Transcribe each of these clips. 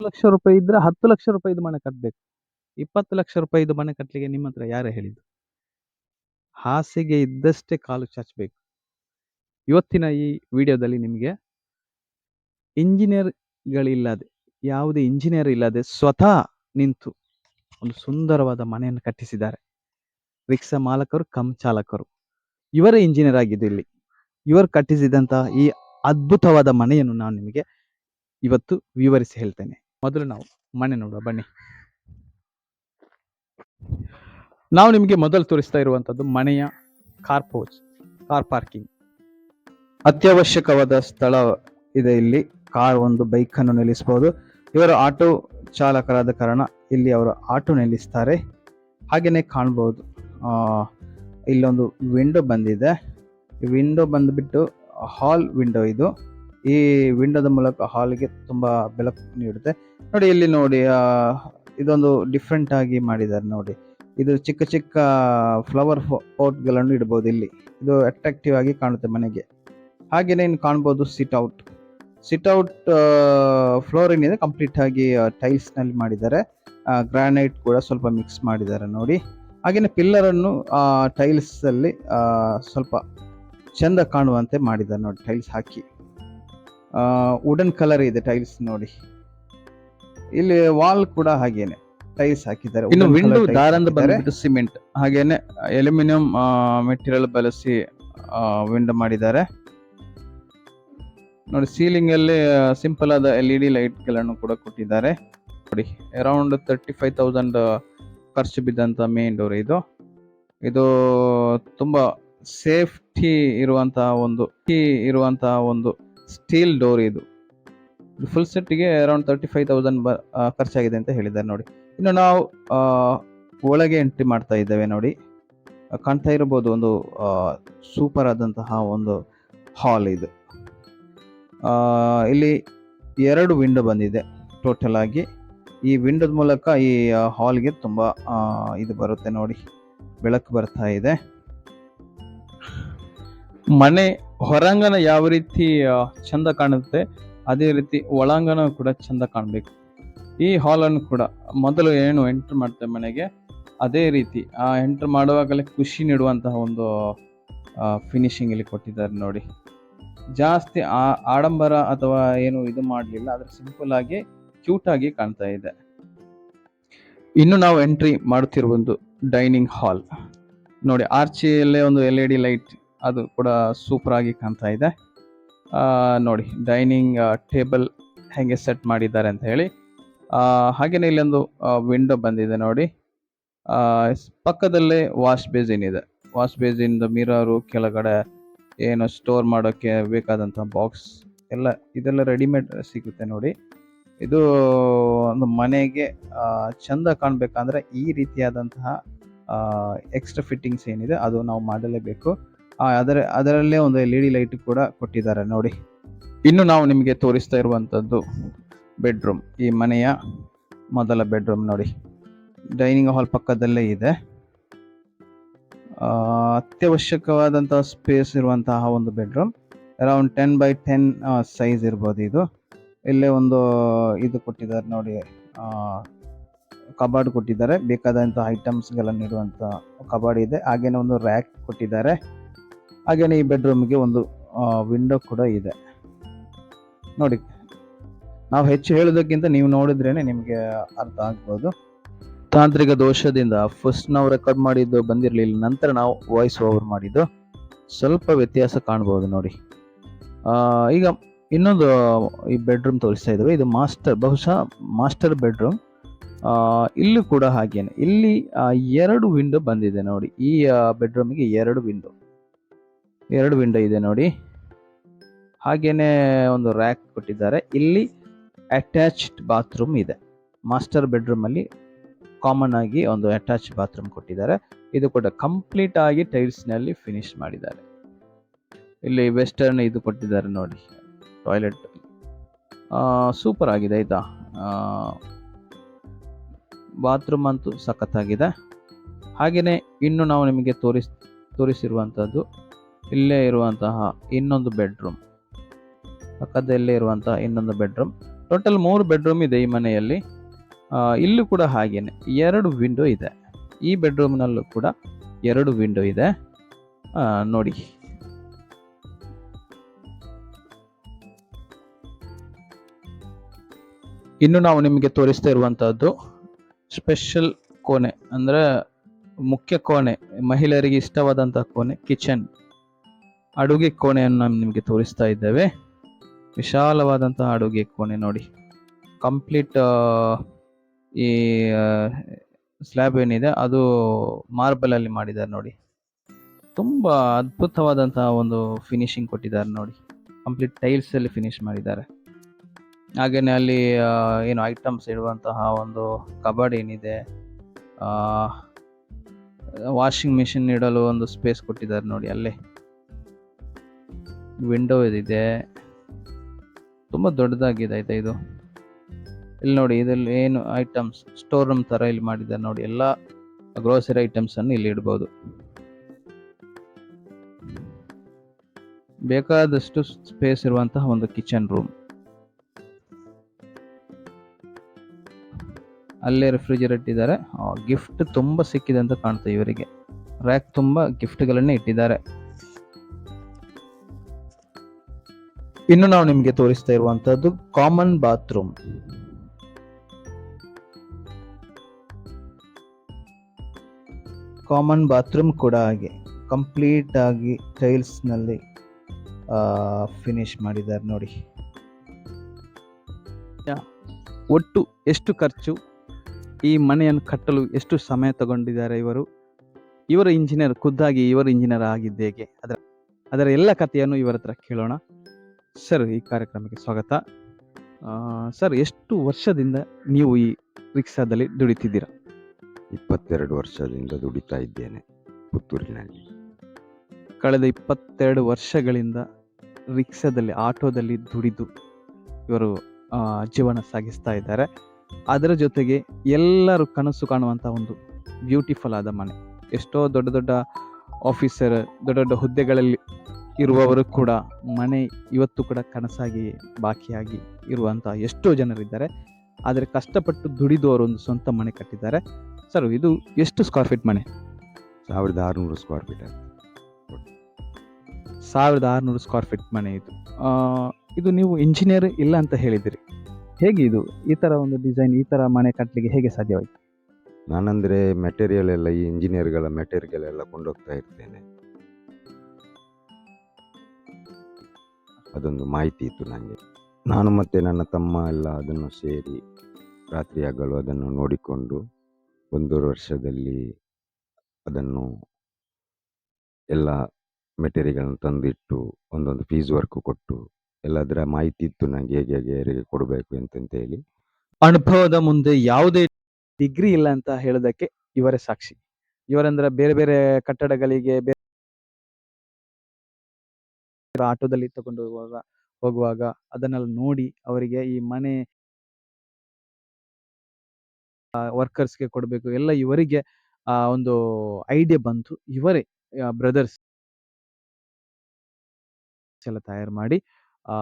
ಲಕ್ಷ ರೂಪಾಯಿ ಇದ್ರೆ ಹತ್ತು ಲಕ್ಷ ರೂಪಾಯಿದು ಮನೆ ಕಟ್ಟಬೇಕು ಇಪ್ಪತ್ತು ಲಕ್ಷ ರೂಪಾಯಿದು ಮನೆ ಕಟ್ಟಲಿಕ್ಕೆ ನಿಮ್ಮ ಹತ್ರ ಯಾರೇ ಹೇಳಿದ್ದು ಹಾಸಿಗೆ ಇದ್ದಷ್ಟೇ ಕಾಲು ಚಾಚಬೇಕು. ಇವತ್ತಿನ ಈ ವಿಡಿಯೋದಲ್ಲಿ ನಿಮಗೆ ಇಂಜಿನಿಯರ್ಗಳಿಲ್ಲದೆ, ಯಾವುದೇ ಇಂಜಿನಿಯರ್ ಇಲ್ಲದೆ ಸ್ವತಃ ನಿಂತು ಒಂದು ಸುಂದರವಾದ ಮನೆಯನ್ನು ಕಟ್ಟಿಸಿದ್ದಾರೆ. ರಿಕ್ಷಾ ಮಾಲಕರು ಕಮ್ ಚಾಲಕರು. ಇವರೇ ಇಂಜಿನಿಯರ್ ಆಗಿದ್ದು ಇಲ್ಲಿ. ಇವರು ಕಟ್ಟಿಸಿದಂತಹ ಈ ಅದ್ಭುತವಾದ ಮನೆಯನ್ನು ನಾನು ನಿಮಗೆ ಇವತ್ತು ವಿವರಿಸಿ ಹೇಳ್ತೇನೆ. ಮೊದಲು ನಾವು ಮನೆ ನೋಡುವ, ಬನ್ನಿ. ನಾವು ನಿಮಗೆ ಮೊದಲು ತೋರಿಸ್ತಾ ಇರುವಂತದ್ದು ಮನೆಯ ಕಾರ್ ಪೋಚ್ ಕಾರ್ ಪಾರ್ಕಿಂಗ್ ಅತ್ಯವಶ್ಯಕವಾದ ಸ್ಥಳ ಇದೆ ಇಲ್ಲಿ. ಕಾರ್ ಒಂದು ಬೈಕ್ ಅನ್ನು ನಿಲ್ಲಿಸಬಹುದು. ಇವರು ಆಟೋ ಚಾಲಕರಾದ ಕಾರಣ ಇಲ್ಲಿ ಅವರು ಆಟೋ ನಿಲ್ಲಿಸ್ತಾರೆ. ಹಾಗೆಯೇ ಕಾಣ್ಬೋದು. ಇಲ್ಲೊಂದು ವಿಂಡೋ ಬಂದಿದೆ. ವಿಂಡೋ ಬಂದ್ಬಿಟ್ಟು ಹಾಲ್ ವಿಂಡೋ ಇದು. ಈ ವಿಂಡೋದ ಮೂಲಕ ಹಾಲ್ಗೆ ತುಂಬಾ ಬೆಳಕು ನೀಡುತ್ತೆ. ನೋಡಿ ಇಲ್ಲಿ ನೋಡಿ ಇದೊಂದು ಡಿಫ್ರೆಂಟ್ ಆಗಿ ಮಾಡಿದ್ದಾರೆ ನೋಡಿ. ಇದು ಚಿಕ್ಕ ಚಿಕ್ಕ ಫ್ಲವರ್ಗಳನ್ನು ಇಡಬಹುದು ಇಲ್ಲಿ. ಇದು ಅಟ್ರಾಕ್ಟಿವ್ ಆಗಿ ಕಾಣುತ್ತೆ ಮನೆಗೆ. ಹಾಗೆಯೇ ಇನ್ನು ಕಾಣ್ಬೋದು sit out sit out floor ಏನಿದೆ ಕಂಪ್ಲೀಟ್ ಆಗಿ ಟೈಲ್ಸ್ನಲ್ಲಿ ಮಾಡಿದ್ದಾರೆ. ಗ್ರಾನೈಟ್ ಕೂಡ ಸ್ವಲ್ಪ ಮಿಕ್ಸ್ ಮಾಡಿದ್ದಾರೆ ನೋಡಿ. ಹಾಗೆಯೇ ಪಿಲ್ಲರ್ ಅನ್ನು ಟೈಲ್ಸ್ ಅಲ್ಲಿ ಸ್ವಲ್ಪ ಚಂದ ಕಾಣುವಂತೆ ಮಾಡಿದ್ದಾರೆ ನೋಡಿ ಟೈಲ್ಸ್ ಹಾಕಿ. ವುಡನ್ ಕಲರ್ ಇದೆ ಟೈಲ್ಸ್ ನೋಡಿ. ಇಲ್ಲಿ ವಾಲ್ ಕೂಡ ಹಾಗೇನೆ. ಟೈಲ್ಸ್ ಹಾಕಿದ್ದಾರೆ. ಇನ್ನು ವಿಂಡೋ ದಾರಂದ ಬಂದ್ಬಿಟ್ಟು ಸಿಮೆಂಟ್ ಹಾಗೇನೆ ಅಲ್ಯೂಮಿನಿಯಂ ಮೆಟೀರಿಯಲ್ ಬಳಸಿ ವಿಂಡೋ ಮಾಡಿದ್ದಾರೆ. ನೋಡಿ ಸೀಲಿಂಗ್ ಅಲ್ಲಿ ಸಿಂಪಲ್ ಆದ ಎಲ್ ಇ ಡಿ ಲೈಟ್ಗಳನ್ನು ಕೂಡ ಕೊಟ್ಟಿದ್ದಾರೆ. ನೋಡಿ ಅರೌಂಡ್ ತರ್ಟಿ ಫೈವ್ ತೌಸಂಡ್ ಖರ್ಚು ಬಿದ್ದಂತ ಮೇನ್ ಡೋರ್ ಇದು. ಇದು ತುಂಬಾ ಸೇಫ್ಟಿ ಇರುವಂತಹ ಒಂದು ಇರುವಂತಹ ಒಂದು ಸ್ಟೀಲ್ ಡೋರ್ ಇದು. ಫುಲ್ ಸೆಟ್ಗೆ ಅರೌಂಡ್ ತರ್ಟಿ ಫೈವ್ ತೌಸಂಡ್ ಖರ್ಚಾಗಿದೆ ಅಂತ ಹೇಳಿದ್ದಾರೆ ನೋಡಿ. ಇನ್ನು ನಾವು ಒಳಗೆ ಎಂಟ್ರಿ ಮಾಡ್ತಾ ಇದ್ದೇವೆ ನೋಡಿ. ಕಾಣ್ತಾ ಇರಬಹುದು ಒಂದು ಸೂಪರ್ ಆದಂತಹ ಒಂದು ಹಾಲ್ ಇದು. ಇಲ್ಲಿ ಎರಡು ವಿಂಡೋ ಬಂದಿದೆ ಟೋಟಲ್ ಆಗಿ. ಈ ವಿಂಡೋದ ಮೂಲಕ ಈ ಹಾಲ್ಗೆ ತುಂಬ ಇದು ಬರುತ್ತೆ ನೋಡಿ. ಬೆಳಕು ಬರ್ತಾ ಇದೆ. ಮನೆ ಹೊರಾಂಗಣ ಯಾವ ರೀತಿ ಚಂದ ಕಾಣುತ್ತೆ, ಅದೇ ರೀತಿ ಒಳಾಂಗಣ ಕೂಡ ಚಂದ ಕಾಣಬೇಕು. ಈ ಹಾಲನ್ನು ಕೂಡ ಮೊದಲು ಏನು ಎಂಟ್ರ್ ಮಾಡ್ತೇವೆ ಮನೆಗೆ, ಅದೇ ರೀತಿ, ಆ ಎಂಟ್ರ್ ಮಾಡುವಾಗಲೇ ಖುಷಿ ನೀಡುವಂತಹ ಒಂದು ಫಿನಿಶಿಂಗ್ ಇಲ್ಲಿ ಕೊಟ್ಟಿದ್ದಾರೆ ನೋಡಿ. ಜಾಸ್ತಿ ಆ- ಆಡಂಬರ ಅಥವಾ ಏನು ಇದು ಮಾಡಲಿಲ್ಲ, ಆದರೆ ಸಿಂಪಲ್ ಆಗಿ ಕ್ಯೂಟ್ ಆಗಿ ಕಾಣ್ತಾ ಇದೆ. ಇನ್ನು ನಾವು ಎಂಟ್ರಿ ಮಾಡುತ್ತಿರುವ ಒಂದು ಡೈನಿಂಗ್ ಹಾಲ್ ನೋಡಿ, ಆರ್ಚಿಯಲ್ಲೇ ಒಂದು ಎಲ್ ಇ ಡಿ ಲೈಟ್ ಅದು ಕೂಡ ಸೂಪರ್ ಆಗಿ ಕಾಣ್ತಾ ಇದೆ. ನೋಡಿ ಡೈನಿಂಗ್ ಟೇಬಲ್ ಹೆಂಗೆ ಸೆಟ್ ಮಾಡಿದ್ದಾರೆ ಅಂತ ಹೇಳಿ. ಆ, ಹಾಗೇನೆ ಇಲ್ಲೊಂದು ವಿಂಡೋ ಬಂದಿದೆ ನೋಡಿ. ಪಕ್ಕದಲ್ಲೇ ವಾಶ್ ಬೇಸಿನ್ ಇದೆ. ವಾಶ್ ಬೇಸಿನ್ ಮಿರರು ಕೆಳಗಡೆ ಏನು ಸ್ಟೋರ್ ಮಾಡೋಕ್ಕೆ ಬೇಕಾದಂಥ ಬಾಕ್ಸ್ ಎಲ್ಲ ಇದೆಲ್ಲ ರೆಡಿಮೇಡ್ ಸಿಗುತ್ತೆ ನೋಡಿ. ಇದು ಒಂದು ಮನೆಗೆ ಚಂದ ಕಾಣಬೇಕಂದ್ರೆ ಈ ರೀತಿಯಾದಂತಹ ಎಕ್ಸ್ಟ್ರಾ ಫಿಟ್ಟಿಂಗ್ಸ್ ಏನಿದೆ ಅದು ನಾವು ಮಾಡಲೇಬೇಕು. ಅದರ, ಅದರಲ್ಲೇ ಒಂದು ಎಲ್ ಇ ಡಿ ಲೈಟ್ ಕೂಡ ಕೊಟ್ಟಿದ್ದಾರೆ, ನೋಡಿ. ಇನ್ನು ನಾವು ನಿಮಗೆ ತೋರಿಸ್ತಾ ಇರುವಂಥದ್ದು ಬೆಡ್ರೂಮ್, ಈ ಮನೆಯ ಮೊದಲ ಬೆಡ್ರೂಮ್, ನೋಡಿ. ಡೈನಿಂಗ್ ಹಾಲ್ ಪಕ್ಕದಲ್ಲೇ ಇದೆ. ಅತ್ಯವಶ್ಯಕವಾದಂತಹ ಸ್ಪೇಸ್ ಇರುವಂತಹ ಒಂದು bedroom, around ten by ten size ಇರ್ಬೋದು ಇದು. ಇಲ್ಲೇ ಒಂದು ಇದು ಕೊಟ್ಟಿದ್ದಾರೆ, ನೋಡಿ ಕಬಾರ್ಡ್ ಕೊಟ್ಟಿದ್ದಾರೆ. ಬೇಕಾದಂಥ ಐಟಮ್ಸ್ಗಳನ್ನು ಇಡುವಂಥ ಕಬಾರ್ಡ್ ಇದೆ. ಹಾಗೇನೆ ಒಂದು ರ್ಯಾಕ್ ಕೊಟ್ಟಿದ್ದಾರೆ. ಹಾಗೇನೆ ಈ ಬೆಡ್ರೂಮ್ಗೆ ಒಂದು ವಿಂಡೋ ಕೂಡ ಇದೆ. ನೋಡಿ, ನಾವು ಹೆಚ್ಚು ಹೇಳೋದಕ್ಕಿಂತ ನೀವು ನೋಡಿದ್ರೇನೆ ನಿಮಗೆ ಅರ್ಥ ಆಗ್ಬೋದು. ತಾಂತ್ರಿಕ ದೋಷದಿಂದ ಫಸ್ಟ್ ನಾವು ರೆಕಾರ್ಡ್ ಮಾಡಿದ್ದು ಬಂದಿರಲಿಲ್ಲ, ನಂತರ ನಾವು ವಾಯ್ಸ್ ಓವರ್ ಮಾಡಿದ್ದು. ಸ್ವಲ್ಪ ವ್ಯತ್ಯಾಸ ಕಾಣ್ಬೋದು ನೋಡಿ. ಈಗ ಇನ್ನೊಂದು, ಈ ಬೆಡ್ರೂಮ್ ತೋರಿಸ್ತಾ ಇದ್ದೇವೆ. ಇದು ಮಾಸ್ಟರ್ ಬಹುಶಃ ಮಾಸ್ಟರ್ ಬೆಡ್ರೂಮ್ ಇಲ್ಲೂ ಕೂಡ ಹಾಗೇನೆ. ಇಲ್ಲಿ ಎರಡು ವಿಂಡೋ ಬಂದಿದೆ ನೋಡಿ. ಈ ಬೆಡ್ರೂಮ್ಗೆ ಎರಡು ವಿಂಡೋ ಎರಡು ವಿಂಡೋ ಇದೆ ನೋಡಿ. ಹಾಗೇನೆ ಒಂದು ರ್ಯಾಕ್ ಕೊಟ್ಟಿದ್ದಾರೆ. ಇಲ್ಲಿ ಅಟ್ಯಾಚ್ಡ್ ಬಾತ್ರೂಮ್ ಇದೆ. ಮಾಸ್ಟರ್ ಬೆಡ್ರೂಮ್ ಅಲ್ಲಿ ಕಾಮನ್ ಆಗಿ ಒಂದು ಅಟ್ಯಾಚ್ ಬಾತ್ರೂಮ್ ಕೊಟ್ಟಿದ್ದಾರೆ. ಇದು ಕೂಡ ಕಂಪ್ಲೀಟ್ ಆಗಿ ಟೈಲ್ಸ್ನಲ್ಲಿ ಫಿನಿಶ್ ಮಾಡಿದ್ದಾರೆ. ಇಲ್ಲಿ ವೆಸ್ಟರ್ನ್ ಇದು ಕೊಟ್ಟಿದ್ದಾರೆ ನೋಡಿ. ಟಾಯ್ಲೆಟ್ ಸೂಪರ್ ಆಗಿದೆ ಆಯ್ತಾ? ಬಾತ್ರೂಮ್ ಅಂತೂ ಸಖತ್ತಾಗಿದೆ. ಹಾಗೆಯೇ ಇನ್ನು ನಾವು ನಿಮಗೆ ತೋರಿಸ್ ತೋರಿಸಿರುವಂಥದ್ದು ಇಲ್ಲೇ ಇರುವಂತಹ ಇನ್ನೊಂದು ಬೆಡ್ರೂಮ್ ಪಕ್ಕದಲ್ಲೇ ಇರುವಂತಹ ಇನ್ನೊಂದು ಬೆಡ್ರೂಮ್ ಟೋಟಲ್ ಮೂರು ಬೆಡ್ರೂಮ್ ಇದೆ ಈ ಮನೆಯಲ್ಲಿ. ಇಲ್ಲೂ ಕೂಡ ಹಾಗೇನೆ. ಎರಡು ವಿಂಡೋ ಇದೆ. ಈ ಬೆಡ್ರೂಮ್ನಲ್ಲೂ ಕೂಡ ಎರಡು ವಿಂಡೋ ಇದೆ. ನೋಡಿ. ಇನ್ನು ನಾವು ನಿಮಗೆ ತೋರಿಸ್ತಾ ಇರುವಂತಹದ್ದು ಸ್ಪೆಷಲ್ ಕೋಣೆ. ಅಂದ್ರೆ ಮುಖ್ಯ ಕೋಣೆ. ಮಹಿಳೆಯರಿಗೆ ಇಷ್ಟವಾದಂತಹ ಕೋಣೆ ಕಿಚನ್ ಅಡುಗೆ ಕೋಣೆಯನ್ನು ನಾವು ನಿಮಗೆ ತೋರಿಸ್ತಾ ಇದ್ದೇವೆ. ವಿಶಾಲವಾದಂತಹ ಅಡುಗೆ ಕೋಣೆ ನೋಡಿ. ಕಂಪ್ಲೀಟ್ ಈ ಸ್ಲ್ಯಾಬ್ ಏನಿದೆ, ಅದು ಮಾರ್ಬಲ್ ಅಲ್ಲಿ ಮಾಡಿದ್ದಾರೆ ನೋಡಿ. ತುಂಬಾ ಅದ್ಭುತವಾದಂತಹ ಒಂದು ಫಿನಿಶಿಂಗ್ ಕೊಟ್ಟಿದ್ದಾರೆ ನೋಡಿ. ಕಂಪ್ಲೀಟ್ ಟೈಲ್ಸ್ ಅಲ್ಲಿ ಫಿನಿಶ್ ಮಾಡಿದ್ದಾರೆ. ಹಾಗೇನೆ ಅಲ್ಲಿ ಏನು ಐಟಮ್ಸ್ ಇಡುವಂತಹ ಒಂದು ಕಬಾಡ್ ಏನಿದೆ ವಾಷಿಂಗ್ ಮಿಷಿನ್ ಇಡಲು ಒಂದು ಸ್ಪೇಸ್ ಕೊಟ್ಟಿದ್ದಾರೆ ನೋಡಿ ಅಲ್ಲೇ. ವಿಂಡೋ ಇದೆ ತುಂಬ ದೊಡ್ಡದಾಗಿದೆ ಆಯ್ತಾ ಇದು. ಇಲ್ಲಿ ನೋಡಿ ಇದರಲ್ಲಿ ಏನು ಐಟಮ್ಸ್ ಸ್ಟೋರ್ ರೂಮ್ ತರ ಇಲ್ಲಿ ಮಾಡಿದ್ದಾರೆ ನೋಡಿ. ಎಲ್ಲ ಗ್ರೋಸರಿ ಐಟಮ್ಸ್ ಅನ್ನು ಇಲ್ಲಿ ಇಡ್ಬೋದು. ಬೇಕಾದಷ್ಟು ಸ್ಪೇಸ್ ಇರುವಂತಹ ಒಂದು ಕಿಚನ್ ರೂಮ್ ಅಲ್ಲೇ ರೆಫ್ರಿಜರೇಟ್ ಇದ್ದಾರೆ. ಗಿಫ್ಟ್ ತುಂಬಾ ಸಿಕ್ಕಿದೆ ಅಂತ ಕಾಣ್ತದೆ ಇವರಿಗೆ. ರ್ಯಾಕ್ ತುಂಬಾ ಗಿಫ್ಟ್ಗಳನ್ನೇ ಇಟ್ಟಿದ್ದಾರೆ. ಇನ್ನು ನಾವು ನಿಮಗೆ ತೋರಿಸ್ತಾ ಇರುವಂತಹದ್ದು ಕಾಮನ್ ಬಾತ್ರೂಮ್ ಕಾಮನ್ ಬಾತ್ರೂಮ್ ಕೂಡ ಹಾಗೆ. ಕಂಪ್ಲೀಟ್ ಆಗಿ ಟೈಲ್ಸ್ನಲ್ಲಿ ಫಿನಿಶ್ ಮಾಡಿದ್ದಾರೆ ನೋಡಿ. ಒಟ್ಟು ಎಷ್ಟು ಖರ್ಚು? ಈ ಮನೆಯನ್ನು ಕಟ್ಟಲು ಎಷ್ಟು ಸಮಯ ತಗೊಂಡಿದ್ದಾರೆ ಇವರು? ಇವರ ಇಂಜಿನಿಯರ್ ಖುದ್ದಾಗಿ ಇವರ ಇಂಜಿನಿಯರ್ ಆಗಿದ್ದೇಗೆ ಅದರ ಅದರ ಎಲ್ಲ ಕಥೆಯನ್ನು ಇವರ ಹತ್ರ ಕೇಳೋಣ. ಸರ್ ಈ ಕಾರ್ಯಕ್ರಮಕ್ಕೆ ಸ್ವಾಗತ. ಸರ್ ಎಷ್ಟು ವರ್ಷದಿಂದ ನೀವು ಈ ರಿಕ್ಷಾದಲ್ಲಿ ದುಡಿತಿದ್ದೀರಾ? ಇಪ್ಪತ್ತೆರಡು ವರ್ಷದಿಂದ ದುಡಿತಾ ಇದ್ದೇನೆ ಪುತ್ತೂರಿನಲ್ಲಿ. ಕಳೆದ ಇಪ್ಪತ್ತೆರಡು ವರ್ಷಗಳಿಂದ ರಿಕ್ಷಾದಲ್ಲಿ ಆಟೋದಲ್ಲಿ ದುಡಿದು ಇವರು ಆ, ಜೀವನ ಸಾಗಿಸ್ತಾ ಇದ್ದಾರೆ. ಅದರ ಜೊತೆಗೆ ಎಲ್ಲರೂ ಕನಸು ಕಾಣುವಂಥ ಒಂದು ಬ್ಯೂಟಿಫುಲ್ ಆದ ಮನೆ. ಎಷ್ಟೋ ದೊಡ್ಡ ದೊಡ್ಡ ಆಫೀಸರ್ ದೊಡ್ಡ ದೊಡ್ಡ ಹುದ್ದೆಗಳಲ್ಲಿ ಇರುವವರು ಕೂಡ ಮನೆ ಇವತ್ತು ಕೂಡ ಕನಸಾಗಿ ಬಾಕಿಯಾಗಿ ಇರುವಂತಹ ಎಷ್ಟೋ ಜನರಿದ್ದಾರೆ. ಆದರೆ ಕಷ್ಟಪಟ್ಟು ದುಡಿದು ಅವರು ಒಂದು ಸ್ವಂತ ಮನೆ ಕಟ್ಟಿದ್ದಾರೆ. ಸರ್ ಇದು ಎಷ್ಟು ಸ್ಕ್ವೇರ್ ಫೀಟ್ ಮನೆ? ಸಾವಿರದ ಆರುನೂರು ಸ್ಕ್ವೇರ್ ಫೀಟ್ ಸಾವಿರದ ಆರುನೂರು ಸ್ಕ್ವೇರ್ ಫೀಟ್ ಮನೆ ಇದು. ಇದು ನೀವು ಇಂಜಿನಿಯರ್ ಇಲ್ಲ ಅಂತ ಹೇಳಿದಿರಿ. ಹೇಗೆ ಇದು? ಈ ಥರ ಒಂದು ಡಿಸೈನ್ ಈ ಥರ ಮನೆ ಕಟ್ಟಲಿಕ್ಕೆ ಹೇಗೆ ಸಾಧ್ಯವಾಯಿತು? ನಾನಂದರೆ ಮೆಟೀರಿಯಲ್ ಎಲ್ಲ ಈ ಇಂಜಿನಿಯರ್ಗಳ ಮೆಟೀರಿಯಲ್ ಎಲ್ಲ ಕೊಂಡೋಗ್ತಾ ಇರ್ತೇನೆ. ಅದೊಂದು ಮಾಹಿತಿ ಇತ್ತು ನನಗೆ ನಾನು ಮತ್ತೆ ನನ್ನ ತಮ್ಮ ಎಲ್ಲ ಅದನ್ನು ಸೇರಿ ರಾತ್ರಿ ಹಗಲು ಅದನ್ನು ನೋಡಿಕೊಂಡು ಒಂದೂವರೆ ವರ್ಷದಲ್ಲಿ ಅದನ್ನು ಎಲ್ಲ ಮೆಟೀರಿಯಲ್ಗಳನ್ನು ತಂದಿಟ್ಟು ಒಂದೊಂದು ಫೀಸ್ ವರ್ಕ್ ಕೊಟ್ಟು ಎಲ್ಲ ಅದರ ಮಾಹಿತಿ ಇತ್ತು ನನಗೆ ಹೇಗೆ ಹೇಗೆ ಯಾರಿಗೆ ಕೊಡಬೇಕು ಅಂತಂತ ಹೇಳಿ. ಅನುಭವದ ಮುಂದೆ ಯಾವುದೇ ಡಿಗ್ರಿ ಇಲ್ಲ ಅಂತ ಹೇಳೋದಕ್ಕೆ ಇವರೇ ಸಾಕ್ಷಿ. ಇವರಂದ್ರೆ ಬೇರೆ ಬೇರೆ ಕಟ್ಟಡಗಳಿಗೆ ಆಟೋದಲ್ಲಿ ತಗೊಂಡು ಹೋಗುವಾಗ ಹೋಗುವಾಗ ಅದನ್ನೆಲ್ಲ ನೋಡಿ ಅವರಿಗೆ ಈ ಮನೆ ವರ್ಕರ್ಸ್ಗೆ ಕೊಡಬೇಕು. ಎಲ್ಲ ಇವರಿಗೆ ಆ ಒಂದು ಐಡಿಯಾ ಬಂತು. ಇವರೇ ಬ್ರದರ್ಸ್ ಎಲ್ಲ ತಯಾರು ಮಾಡಿ, ಆ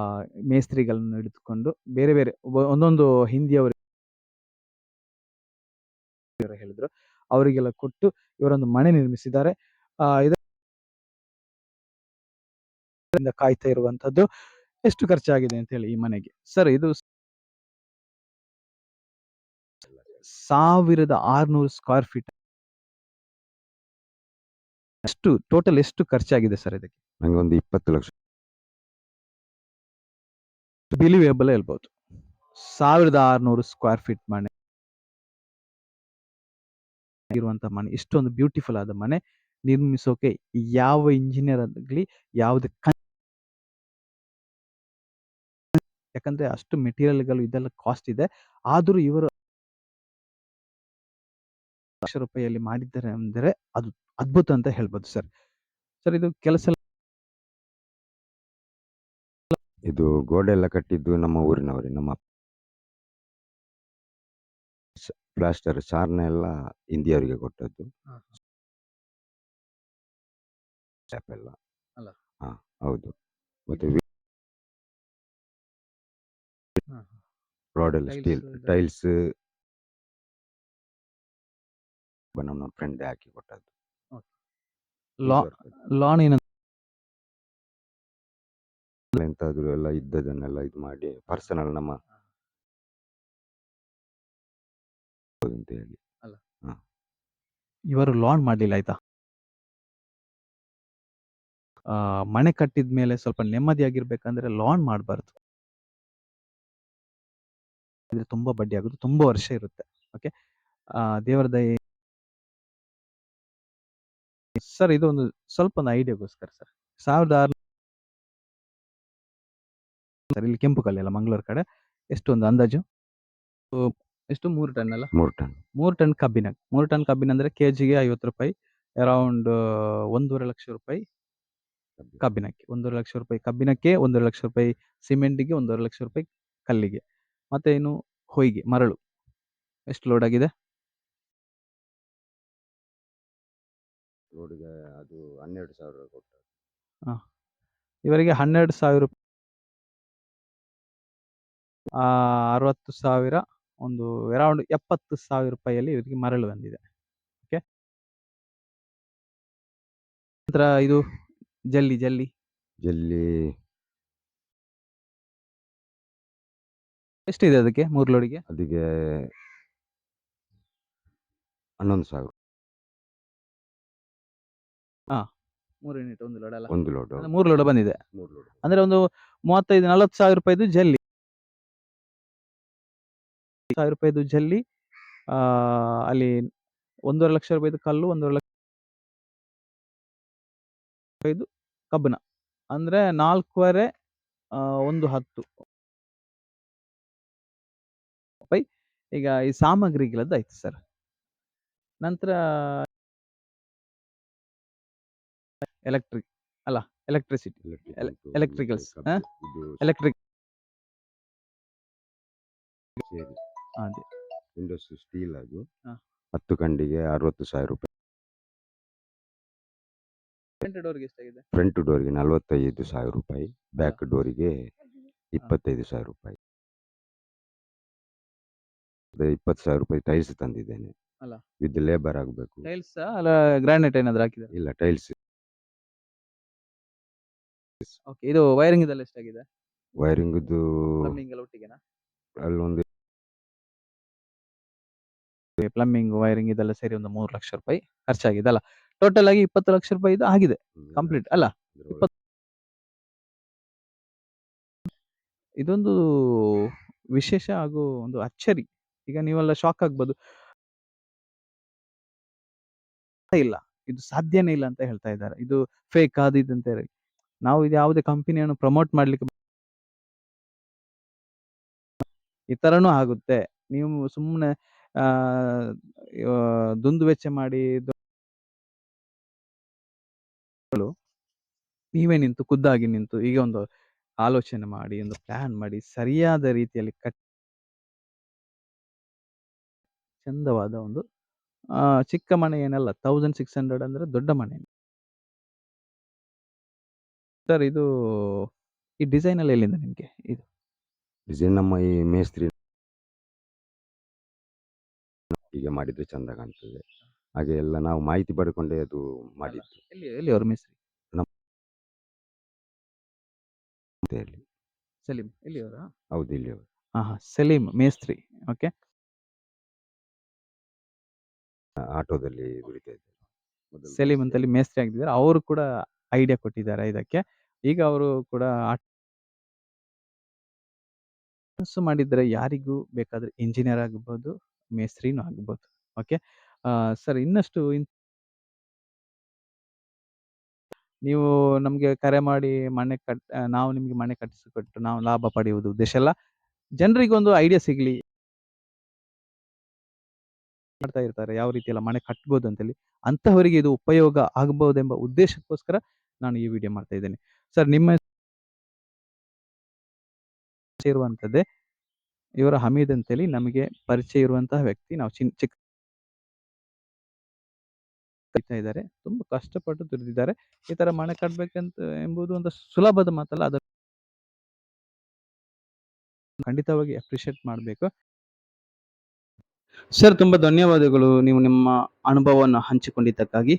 ಮೇಸ್ತ್ರಿಗಳನ್ನು ಹಿಡಿದುಕೊಂಡು ಬೇರೆ ಬೇರೆ ಒಂದೊಂದು ಹಿಂದಿಯವರು ಹೇಳಿದ್ರು. ಅವರಿಗೆಲ್ಲ ಕೊಟ್ಟು ಇವರೊಂದು ಮನೆ ನಿರ್ಮಿಸಿದ್ದಾರೆ. ಕಾಯ್ತಾ ಇರುವಂತದ್ದು ಎಷ್ಟು ಖರ್ಚಾಗಿದೆ ಅಂತ ಹೇಳಿ ಈ ಮನೆಗೆ. ಸರ್ ಇದು ಸಾವಿರದ ಆರ್ನೂರು ಸ್ಕ್ವೇರ್ ಫೀಟ್ ಎಷ್ಟು ಟೋಟಲ್ ಎಷ್ಟು ಖರ್ಚಾಗಿದೆ ಸರ್ ಇದಕ್ಕೆ? ನಂಗೆ ಒಂದು ಇಪ್ಪತ್ತು ಲಕ್ಷ. ಬಿಲಿವೇಬಲ್ ಹೇಳ್ಬೋದು. ಸಾವಿರದ ಆರ್ನೂರು ಸ್ಕ್ವೇರ್ ಫೀಟ್ ಮನೆ ಇರುವಂತ ಮನೆ ಇಷ್ಟೊಂದು ಬ್ಯೂಟಿಫುಲ್ ಆದ ಮನೆ ನಿರ್ಮಿಸೋಕೆ ಯಾವ ಇಂಜಿನಿಯರ್ ಆಗಲಿ ಯಾವುದೇ ಯಾಕಂದ್ರೆ ಅಷ್ಟು ಮೆಟೀರಿಯಲ್ಗಳು ಇದೆಲ್ಲ ಕಾಸ್ಟ್ ಇದೆ. ಆದರೂ ಇವರು ಲಕ್ಷ ರೂಪಾಯಿಯಲ್ಲಿ ಮಾಡಿದ್ದಾರೆ ಅಂದರೆ ಅದು ಅದ್ಭುತ ಅಂತ ಹೇಳ್ಬೋದು ಸರ್. ಸರ್ ಇದು ಕೆಲಸ ಇದು ಗೋಡೆ ಎಲ್ಲ ಕಟ್ಟಿದ್ದು ನಮ್ಮ ಊರಿನವರೇ ನಮ್ಮ ಪ್ಲಾಸ್ಟರ್ ಸಾರ್ನ ಎಲ್ಲ ಹಿಂದಿಯವರಿಗೆ ಕೊಟ್ಟದ್ದು. ಸ್ಟ್ಯಾಪ್ ಎಲ್ಲ. ಅಲ್ಲ? ಹಾ ಹೌದು. ಮತ್ತೆ ವಿ- ಎಲ್ಲ ಸ್ಟೀಲ್ ಟೈಲ್ಸ್ ನಮ್ಮ ಫ್ರೆಂಡ್ ಹಾಕಿ ಕೊಟ್ಟದ್ದು. ಲಾನ್ ಏನಂತ ಎಂತಾದ್ರು ಎಲ್ಲ ಇದ್ದದನ್ನೆಲ್ಲ ಇದು ಮಾಡಿ ಪರ್ಸನಲ್ ನಮ್ಮ ಅಂತ ಹೇಳಿ. ಇವರು ಲಾನ್ ಮಾಡಲಿಲ್ಲ ಆಯ್ತಾ? ಮನೆ ಕಟ್ಟಿದ ಮೇಲೆ ಸ್ವಲ್ಪ ನೆಮ್ಮದಿಯಾಗಿರ್ಬೇಕಂದ್ರೆ ಲಾನ್ ಮಾಡಬಾರ್ದು. ಇದ್ರೆ ತುಂಬಾ ಬಡ್ಡಿ ಆಗುತ್ತೆ ತುಂಬಾ ವರ್ಷ ಇರುತ್ತೆ. ಓಕೆ ದೇವರ ದಯೆ ಸರ್ ಇದು ಒಂದು ಸ್ವಲ್ಪ ಒಂದು ಐಡಿಯಾಗೋಸ್ಕರ ಸರ್ ಸಾವಿರದ ಆರು ಸರ್ ಇಲ್ಲಿ ಕೆಂಪು ಕಲ್ಲೆಲ್ಲ ಮಂಗಳೂರು ಕಡೆ. ಎಷ್ಟು ಒಂದು ಅಂದಾಜು ಎಷ್ಟು? ಮೂರು ಟನ್ ಅಲ್ಲ? ಮೂರು ಟನ್ ಮೂರು ಟನ್ ಕಬ್ಬಿನ. ಮೂರು ಟನ್ ಕಬ್ಬಿನ ಅಂದ್ರೆ ಕೆಜಿಗೆ ಐವತ್ತು ರೂಪಾಯಿ ಅರೌಂಡ್ ಒಂದೂವರೆ ಲಕ್ಷ ರೂಪಾಯಿ ಕಬ್ಬಿನಕ್ಕೆ. ಒಂದೂವರೆ ಲಕ್ಷ ರೂಪಾಯಿ ಕಬ್ಬಿನಕ್ಕೆ ಒಂದೂವರೆ ಲಕ್ಷ ರೂಪಾಯಿ ಸಿಮೆಂಟಿಗೆ ಒಂದೂವರೆ ಲಕ್ಷ ರೂಪಾಯಿ ಕಲ್ಲಿಗೆ. ಮತ್ತೆ ಇನ್ನು ಹೊಯ್ಗೆ ಮರಳು. ಎಷ್ಟು ಲೋಡ್ ಆಗಿದೆ? ರೋಡ್ಗೆ ಅದು ಹನ್ನೆರಡು ಸಾವಿರ ಕೊಟ್ಟು. ಇವರಿಗೆ ಹನ್ನೆರಡು ಸಾವಿರ ರೂಪಾಯಿ ಅರವತ್ತು ಸಾವಿರ ಒಂದು ಅರೌಂಡ್ ಎಪ್ಪತ್ತು ಸಾವಿರ ರೂಪಾಯಿಯಲ್ಲಿ ಇವರಿಗೆ ಮರಳು ಬಂದಿದೆ. ಓಕೆ ನಂತರ ಇದು ಜಲ್ಲಿ ಜಲ್ಲಿ. ಜಲ್ಲಿ. ಎಷ್ಟಿದೆ ಅದಕ್ಕೆ ಮೂರು ಲೋಡಿಗೆ? ಅದಕ್ಕೆ ಹನ್ನೊಂದು ಸಾವಿರ. ಮೂರು ಯೂನಿಟ್ ಒಂದು ಲೋಡ್ ಅಲ್ಲ. ಒಂದು ಲೋಡ್ ಅಂದ್ರೆ ಮೂರು ಲೋಡ್ ಬಂದಿದೆ. ಮೂರು ಲೋಡ್. ಅಂದ್ರೆ ಒಂದು ಮೂವತ್ತೈದು ನಲವತ್ತು ಸಾವಿರ ರೂಪಾಯಿದು ಜಲ್ಲಿ. ಸಾವಿರ ರೂಪಾಯಿದು ಜಲ್ಲಿ ಆ, ಅಲ್ಲಿ ಒಂದೂವರೆ ಲಕ್ಷ ರೂಪಾಯಿದು ಕಲ್ಲು ಒಂದೂವರೆ ಲಕ್ಷ ರೂಪಾಯಿದು ಕಬ್ಬನ ಅಂದ್ರೆ ನಾಲ್ಕೂವರೆ ಆ, ಒಂದು ಹತ್ತು. ರೂಪಾಯಿ ಈಗ ಈ ಸಾಮಗ್ರಿಗಳದ್ದು ಆಯ್ತು ಸರ್. ನಂತರ ಎಲೆಕ್ಟ್ರಿಕ್ ಅಲ್ಲ ಎಲೆಕ್ಟ್ರಿಸಿಟಿ? ಇದು ಎಲೆಕ್ಟ್ರಿಕ್ ಅದೇ. ವಿಂಡೋಸ್ ಸ್ಟೀಲ್ ಅದು. ಹತ್ತು ಕಂಡಿಗೆ ಅರವತ್ತು ಸಾವಿರ ರೂಪಾಯಿ. ಡೋರ್ಗೆ ಎಷ್ಟಾಗಿದೆ? ಫ್ರಂಟ್ ಡೋರ್ಗೆ ನಲವತ್ತೈದು ಸಾವಿರ ರೂಪಾಯಿ ಬ್ಯಾಕ್ ಡೋರಿಗೆ ಇಪ್ಪತ್ತೈದು ಸಾವಿರ ರೂಪಾಯಿ. ಇಪ್ಪತ್ತು ಸಾವಿರ ರೂಪಾಯಿ ಟೈಲ್ಸ್ ತಂದಿದ್ದೇನೆ. ಅಲ್ಲ. ವಿತ್ ಲೇಬರ್ ಆಗಬೇಕು. ಟೈಲ್ಸ್ ಅಲ್ಲ ಗ್ರಾನೈಟ್ ಏನಾದ್ರು ಹಾಕಿದ್ದಾರೆ? ಇಲ್ಲ ಟೈಲ್ಸ್ ಓಕೆ ಇದು ವೈರಿಂಗ್ ಇದೆಲ್ಲ ಎಷ್ಟಾಗಿದೆ? ವೈರಿಂಗ್ದು ಪ್ಲಂಬಿಂಗ್ ಎಲ್ಲ ಒಟ್ಟಿಗೆನಾ? ಅಲ್ಲೊಂದು ಪ್ಲಂಬಿಂಗ್ ವೈರಿಂಗ್ ಇದೆಲ್ಲ ಸೇರಿ ಒಂದು ಮೂರು ಲಕ್ಷ ರೂಪಾಯಿ ಖರ್ಚಾಗಿದೆ ಅಲ್ಲ. ಟೋಟಲ್ ಆಗಿ ಇಪ್ಪತ್ತು ಲಕ್ಷ ರೂಪಾಯಿ ಇದು ಆಗಿದೆ. ಕಂಪ್ಲೀಟ್ ಅಲ್ಲ. ಇಪ್ಪತ್ತು ಇದೊಂದು ವಿಶೇಷ ಹಾಗೂ ಒಂದು ಅಚ್ಚರಿ. ಈಗ ನೀವೆಲ್ಲ ಶಾಕ್ ಆಗ್ಬೋದು. ಇಲ್ಲ, ಇದು ಸಾಧ್ಯನೇ ಇಲ್ಲ ಅಂತ ಹೇಳ್ತಾ ಇದ್ದಾರೆ. ಇದು ಫೇಕ್ ಅದು ಹೇಳಿ. ನಾವು ಇದು ಯಾವುದೇ ಕಂಪನಿಯನ್ನು ಪ್ರಮೋಟ್ ಮಾಡ್ಲಿಕ್ಕೆ ಈ ತರನೂ ಆಗುತ್ತೆ. ನೀವು ಸುಮ್ಮನೆ ದುಂದು ವೆಚ್ಚ ಮಾಡಿ ನೀವೇ ನಿಂತು, ಖುದ್ದಾಗಿ ನಿಂತು ಈಗ ಒಂದು ಆಲೋಚನೆ ಮಾಡಿ, ಒಂದು ಪ್ಲಾನ್ ಮಾಡಿ, ಸರಿಯಾದ ರೀತಿಯಲ್ಲಿ ಕಟ್ ಚಂದವಾದ ಒಂದು ಚಿಕ್ಕ ಮನೆ ಏನಲ್ಲ ತೌಸಂಡ್ ಸಿಕ್ಸ್ ಹಂಡ್ರೆಡ್ ಅಂದ್ರೆ ದೊಡ್ಡ ಮನೆ. ಸರ್ ಇದು ಈ ಡಿಸೈನ್ ಎಲ್ಲ ಎಲ್ಲಿಂದ ನಿಮ್ಗೆ ಇದು? ಡಿಸೈನ್ ನಮ್ಮ ಈ ಮೇಸ್ತ್ರಿ ಹೀಗೆ ಮಾಡಿದ್ರೆ ಚಂದ ಕಾಣ್ತದೆ. ಹಾಗೆ ಎಲ್ಲ ನಾವು ಮಾಹಿತಿ ಪಡ್ಕೊಂಡೇ ಅದು ಮಾಡಿದ್ದು. ಎಲ್ಲಿ ಎಲ್ಲಿ ಅವ್ರ ಮೇಸ್ತ್ರಿ? ಅಂತ ಹೇಳಿ ಸಲೀಂ ಎಲ್ಲಿ ಅವರ ಹೌದು ಇಲ್ಲಿ ಹಾ ಹಾ ಸಲೀಂ ಮೇಸ್ತ್ರಿ ಓಕೆ. ಆಟೋದಲ್ಲಿ ದುಡಿತಾ ಇದ್ದಾರೆ. ಮೊದಲು ಸಲೀಂ ಮೇಸ್ತ್ರಿ. ಅಂತಲ್ಲಿ ಮೇಸ್ತ್ರಿ ಆಗಿದ್ದಾರೆ. ಅವರು ಕೂಡ ಐಡಿಯಾ ಕೊಟ್ಟಿದ್ದಾರೆ ಇದಕ್ಕೆ. ಈಗ ಅವರು ಕೂಡ ಮನಸ್ಸು ಮಾಡಿದ್ರೆ ಯಾರಿಗೂ ಬೇಕಾದ್ರೆ ಇಂಜಿನಿಯರ್ ಆಗ್ಬೋದು ಮೇಸ್ತ್ರಿನೂ ಆಗ್ಬೋದು. ಓಕೆ ಸರ್ ಇನ್ನಷ್ಟು ಇನ್- ನೀವು ನಮಗೆ ಕರೆ ಮಾಡಿ ಮನೆ ಕಟ್ ಆ, ನಾವು ನಿಮಗೆ ಮನೆ ಕಟ್ಟಿಸಿಕೊಟ್ಟು ನಾವು ಲಾಭ ಪಡೆಯುವುದು ಉದ್ದೇಶ ಅಲ್ಲ. ಜನರಿಗೊಂದು ಐಡಿಯಾ ಸಿಗ್ಲಿ. ಮಾಡ್ತಾ ಇರ್ತಾರೆ, ಯಾವ ರೀತಿ ಎಲ್ಲ ಮನೆ ಕಟ್ಬೋದು ಅಂತೇಳಿ, ಅಂತಹವರಿಗೆ ಇದು ಉಪಯೋಗ ಆಗಬಹುದೆಂಬ ಉದ್ದೇಶಕ್ಕೋಸ್ಕರ ನಾನು ಈ ವಿಡಿಯೋ ಮಾಡ್ತಾ ಇದ್ದೇನೆ. ಸರ್, ನಿಮ್ಮ ಇರುವಂತದ್ದೇ ಇವರ ಹಮೀದ್ ಅಂತೇಳಿ, ನಮಗೆ ಪರಿಚಯ ಇರುವಂತಹ ವ್ಯಕ್ತಿ, ನಾವು ಚಿನ್ ಚಿಕ್ಕ ಇದ್ದಾರೆ, ತುಂಬಾ ಕಷ್ಟಪಟ್ಟು ದುಡಿದಿದ್ದಾರೆ. ಈ ತರ ಮನೆ ಕಟ್ಬೇಕಂತ ಎಂಬುದು ಒಂದು ಸುಲಭದ ಮಾತಲ್ಲ ಅದರ ಖಂಡಿತವಾಗಿ ಅಪ್ರಿಷಿಯೇಟ್ ಮಾಡಬೇಕು. ಸರ್ ತುಂಬ ಧನ್ಯವಾದಗಳು. ನೀವು ನಿಮ್ಮ ಅನುಭವವನ್ನು ಹಂಚಿಕೊಂಡಿದ್ದಕ್ಕಾಗಿ.